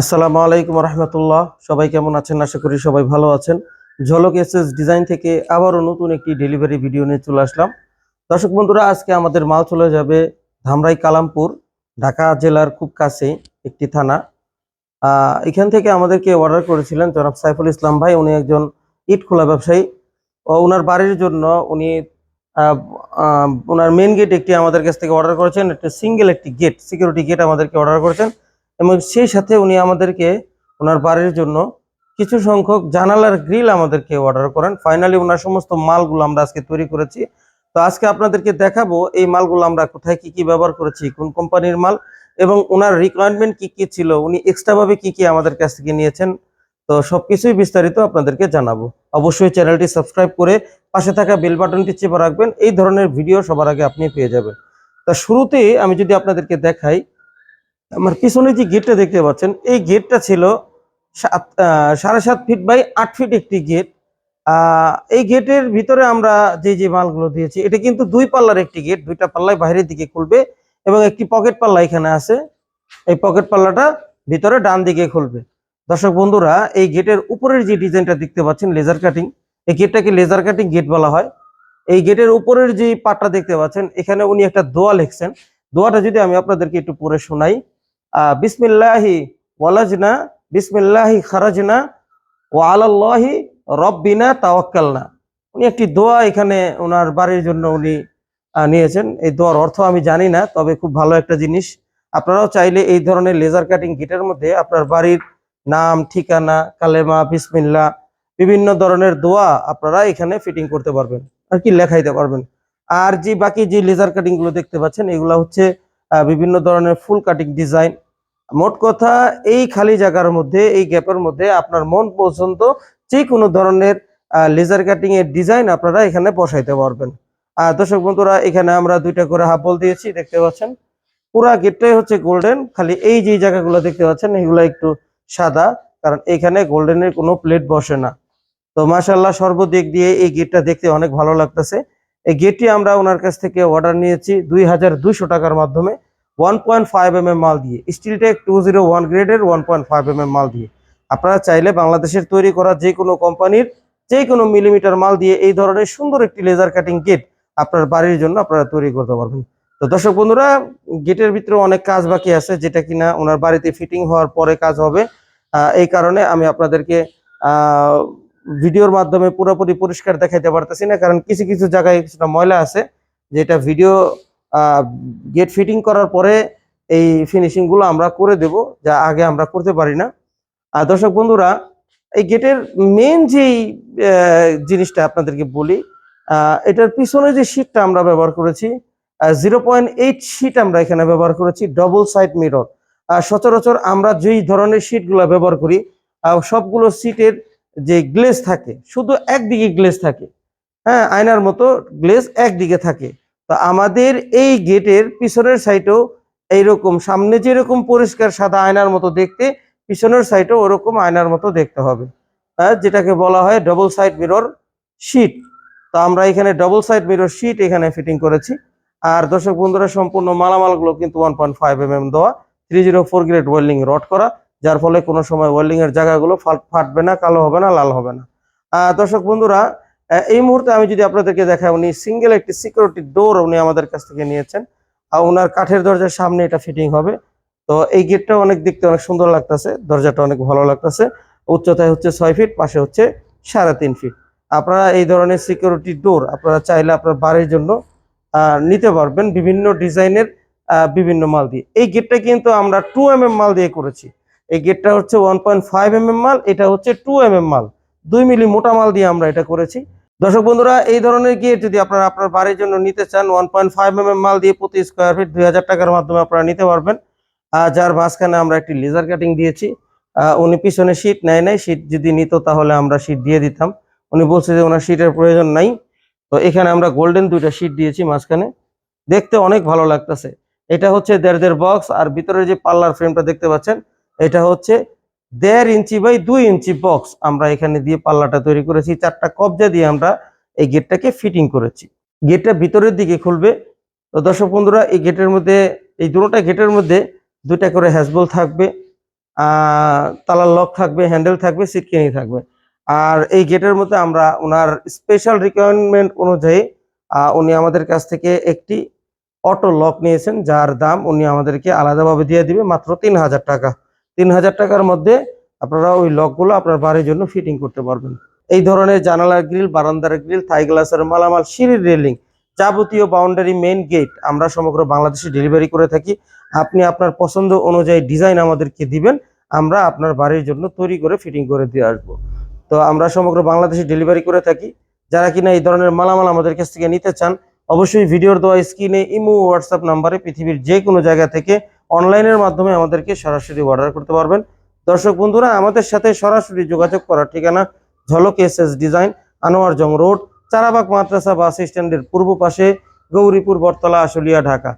আসসালামু আলাইকুম রহমতুল্লাহ। সবাই কেমন আছেন? আশা করি সবাই ভালো আছেন। ঝলক এসএস ডিজাইন থেকে আবারও নতুন একটি ডেলিভারি ভিডিও নিয়ে চলে আসলাম। দর্শক বন্ধুরা, আজকে আমাদের মাল চলে যাবে ধামরাই কালামপুর, ঢাকা জেলার খুব কাছে একটি থানা। এখান থেকে আমাদেরকে অর্ডার করেছিলেন জনাব সাইফুল ইসলাম ভাই। উনি একজন ইট খোলা ব্যবসায়ী। ও ওনার বাড়ির জন্য উনি ওনার মেন গেট একটি আমাদের কাছ থেকে অর্ডার করেছেন। একটা সিঙ্গেল একটি গেট সিকিউরিটি গেট আমাদেরকে অর্ডার করেছেন। এবং সেই সাথে উনি আমাদেরকে ওনার বাড়ির জন্য কিছু সংখ্যক জানালার গ্রিল আমাদেরকে অর্ডার করেন। ফাইনালি ওনার সমস্ত মালগুলো আমরা আজকে তৈরি করেছি। তো আজকে আপনাদেরকে দেখাবো এই মালগুলো আমরা কোথায় কি কি ব্যবহার করেছি, কোন কোম্পানির মাল এবং ওনার রিকোয়ারমেন্ট কি কি ছিল, উনি এক্সট্রা ভাবে কি কি আমাদের কাছ থেকে নিয়েছেন। তো সবকিছুই বিস্তারিত আপনাদেরকে জানাব। অবশ্যই চ্যানেলটি সাবস্ক্রাইব করে পাশে থাকা বেল বাটনটি চেপে রাখবেন। এই ধরনের ভিডিও সবার আগে আপনি পেয়ে যাবেন। তা শুরুতেই আমি যদি আপনাদেরকে দেখাই আমার পিছনে যে গেটটা দেখতে পাচ্ছেন, এই গেটটা ছিল সাত সাড়ে সাত ফিট বাই আট ফিট একটি গেট এই গেটের ভিতরে আমরা যে যে মালগুলো দিয়েছি, এটা কিন্তু দুই পাল্লার একটি গেট দুইটা পাল্লায় বাইরের দিকে খুলবে এবং একটি পকেট পাল্লা এখানে আছে। এই পকেট পাল্লাটা ভিতরে ডান দিকে খুলবে। দর্শক বন্ধুরা, এই গেটের উপরের যে ডিজাইনটা দেখতে পাচ্ছেন লেজার কাটিং এই গেটটাকে লেজার কাটিং গেট বলা হয়। এই গেটের উপরের যে পাটটা দেখতে পাচ্ছেন, এখানে উনি একটা দোয়া লিখছেন। দোয়াটা যদি আমি আপনাদেরকে একটু পরে শোনাই। বিসমিল্লাহি ওয়ালাজনা, বিসমিল্লাহি খারাজনা ও আলাল্লাহি রব্বিনা তাওয়াক্কালনা। উনি একটি দোয়া এখানে ওনার বাড়ির জন্য উনি নিয়েছেন। এই দোয়ার অর্থ আমি জানি না, তবে খুব ভালো একটা জিনিস। আপনারাও চাইলে এই ধরনের লেজার কাটিং কিটের মধ্যে আপনার বাড়ির নাম, ঠিকানা, কালেমা, বিসমিল্লা, বিভিন্ন ধরনের দোয়া আপনারা এখানে ফিটিং করতে পারবেন আর কি লেখাইতে পারবেন। আর যে বাকি যে লেজার কাটিংগুলো দেখতে পাচ্ছেন, এগুলো হচ্ছে বিভিন্ন ধরনের ফুল কাটিং ডিজাইন মোট কথা, এই খালি জায়গার মধ্যে, এই গ্যাপের মধ্যে আপনার মন পছন্দ যে কোনো ধরনের লেজার কাটিং এর ডিজাইন আপনারা এখানে বসাইতে পারবেন। আর দর্শক বন্ধুরা, এখানে আমরা দুইটা করে হাফ বল দিয়েছি, দেখতে পাচ্ছেন। পুরা গেটটাই হচ্ছে গোল্ডেন খালি এই যে জায়গাগুলো দেখতে পাচ্ছেন, এগুলো একটু সাদা, কারণ এখানে গোল্ডেনের কোনো প্লেট বসে না। তো মাশাল্লাহ সর্বদিক দিয়ে এই গেটটা দেখতে অনেক ভালো লাগতেছে। এই গেটটি আমরা ওনার কাছ থেকে অর্ডার নিয়েছি দুই হাজার দুইশো টাকার মাধ্যমে। ওয়ান পয়েন্ট ফাইভ এম মাল দিয়ে। স্টিলটেক টু জিরো ওয়ান গ্রেডের ওয়ান পয়েন্ট ফাইভ এম মাল দিয়ে। আপনারা চাইলে বাংলাদেশের তৈরি করা যে কোনো কোম্পানির যে কোনো মিলিমিটার মাল দিয়ে এই ধরনের সুন্দর একটি লেজার কাটিং গেট আপনার বাড়ির জন্য আপনারা তৈরি করতে পারবেন। তো দর্শক বন্ধুরা গেটের ভিতরে অনেক কাজ বাকি আছে, যেটা কিনা ওনার বাড়িতে ফিটিং হওয়ার পরে কাজ হবে। এই কারণে আমি আপনাদেরকে ভিডিওর মাধ্যমে পুরোপুরি পরিষ্কার দেখাইতে পারতেছি না, কারণ কিছু কিছু জায়গায় কিছুটা ময়লা আছে, যেটা ভিডিও গেট ফিটিং করার পরে এই ফিনিশিংগুলো আমরা করে দেব, যা আগে আমরা করতে পারি না। আর দর্শক বন্ধুরা, এই গেটের মেন যেই জিনিসটা আপনাদেরকে বলি এটার পিছনে যে শীটটা আমরা ব্যবহার করেছি জিরো পয়েন্ট এইট শীট আমরা এখানে ব্যবহার করেছি ডবল সাইড মিরর সচরাচর আমরা যেই ধরনের শীটগুলো ব্যবহার করি সবগুলো সিটের যে গ্লেজ থাকে, শুধু একদিকে গ্লেজ থাকে হ্যাঁ আয়নার মতো গ্লেজ একদিকে থাকে। তো আমাদের এই গেটের পিছনের সাইডেও এইরকম, সামনে যেরকম পরিষ্কার সাদা আয়নার মতো দেখতে, পিছনের সাইডেও ওরকম আয়নার মতো দেখতে হবে। হ্যাঁ যেটাকে বলা হয় ডবল সাইড মিরর শিট তো আমরা এখানে ডবল সাইড মিরর শিট এখানে ফিটিং করেছি। আর দর্শক বন্ধুরা, সম্পূর্ণ মালামালগুলো কিন্তু one point five M M দেওয়া three zero four grade welding rod করা। যার ফলে কোনো সময় ওয়েল্ডিং এর জায়গাগুলো ফাট- ফাটবে না, কালো হবে না, লাল হবে না। দর্শক বন্ধুরা এই মুহূর্তে আমি যদি আপনাদেরকে দেখাই, উনি সিঙ্গেল একটি সিকিউরিটি ডোর উনি আমাদের কাছ থেকে নিয়েছেন। আর ওনার কাঠের দরজার সামনে এটা ফিটিং হবে। তো এই গেটটা অনেক দেখতে অনেক সুন্দর লাগতেছে, দরজাটা অনেক ভালো লাগতেছে। উচ্চতায় হচ্ছে ছয় ফিট পাশে হচ্ছে সাড়ে তিন ফিট আপনারা এই ধরনের সিকিউরিটি ডোর আপনারা চাইলে আপনার বাড়ির জন্য নিতে পারবেন বিভিন্ন ডিজাইনের বিভিন্ন মাল দিয়ে। এই গেটটা কিন্তু আমরা টু এম এম মাল দিয়ে করেছি। এই গেটটা হচ্ছে ওয়ান পয়েন্ট ফাইভ এম মাল, এটা হচ্ছে টু এম এম মাল। দুই মিলি মোটা মাল দিয়ে আমরা এটা করেছি। দর্শক বন্ধুরা, এই ধরনের গেট যদি আপনারা আপনার বাড়ির জন্য নিতে চান ওয়ান পয়েন্ট ফাইভ এম মাল দিয়ে প্রতি স্কোয়ার ফিট দুই হাজার টাকার মাধ্যমে আপনারা নিতে পারবেন। যার মাঝখানে আমরা একটি লেজার কাটিং দিয়েছি উনি পিছনে শীট নেয় নাই শীট যদি নিত তাহলে আমরা শীট দিয়ে দিতাম। উনি বলছে যে ওনার শীটের প্রয়োজন নাই। তো এখানে আমরা গোল্ডেন দুইটা শীট দিয়েছি মাঝখানে। দেখতে অনেক ভালো লাগতেছে। এটা হচ্ছে দেড় দেড় বক্স আর ভিতরে যে পাল্লার ফ্রেমটা দেখতে পাচ্ছেন এটা হচ্ছে দেড় ইঞ্চি বাই দুই ইঞ্চি বক্স আমরা এখানে দিয়ে পাল্লাটা তৈরি করেছি। চারটা কবজা দিয়ে আমরা এই গেটটাকে ফিটিং করেছি। গেটটা ভিতরের দিকে খুলবে। তো দর্শক বন্ধুরা, এই গেটের মধ্যে, এই দুটোটা গেটের মধ্যে দুইটা করে হ্যাসবল থাকবে তালার লক থাকবে, হ্যান্ডেল থাকবে, সিটকেনি থাকবে। আর এই গেটের মধ্যে আমরা ওনার স্পেশাল রিকোয়ারমেন্ট অনুযায়ী উনি আমাদের কাছ থেকে একটি অটো লক নিয়েছেন, যার দাম উনি আমাদেরকে আলাদাভাবে দিয়ে দিবে, মাত্র তিন হাজার টাকা। তিন হাজার টাকার মধ্যে আপনারা ওই লকগুলো আপনার বাড়ির জন্য ফিটিং করতে পারবেন। এই ধরনের জানালার গ্রিল বারান্দার গ্রিল থাই গ্লাসের মালামাল, সিঁড়ির রেলিং যাবতীয় বাউন্ডারি মেইন গেট আমরা সমগ্র বাংলাদেশে ডেলিভারি করে থাকি। আপনি আপনার পছন্দ অনুযায়ী ডিজাইন আমাদেরকে দিবেন, আমরা আপনার বাড়ির জন্য তৈরি করে ফিটিং করে দিয়ে আসব। তো আমরা সমগ্র বাংলাদেশে ডেলিভারি করে থাকি। যারা কিনা এই ধরনের মালামাল আমাদের কাছ থেকে নিতে চান, অবশ্যই ভিডিওর দেওয়া স্ক্রিনে ইমো হোয়াটসঅ্যাপ নাম্বারে পৃথিবীর যে কোনো জায়গা থেকে অনলাইনের মাধ্যমে আমাদেরকে সরাসরি অর্ডার করতে পারবেন। দর্শক বন্ধুরা, আমাদের সাথে সরাসরি যোগাযোগ করার ঠিকানা Jhalak S S design Anwar Jang road, Charabag Madrasa bus স্ট্যান্ডের পূর্ব পাশে গৌরীপুর বটতলা, আশুলিয়া, ঢাকা।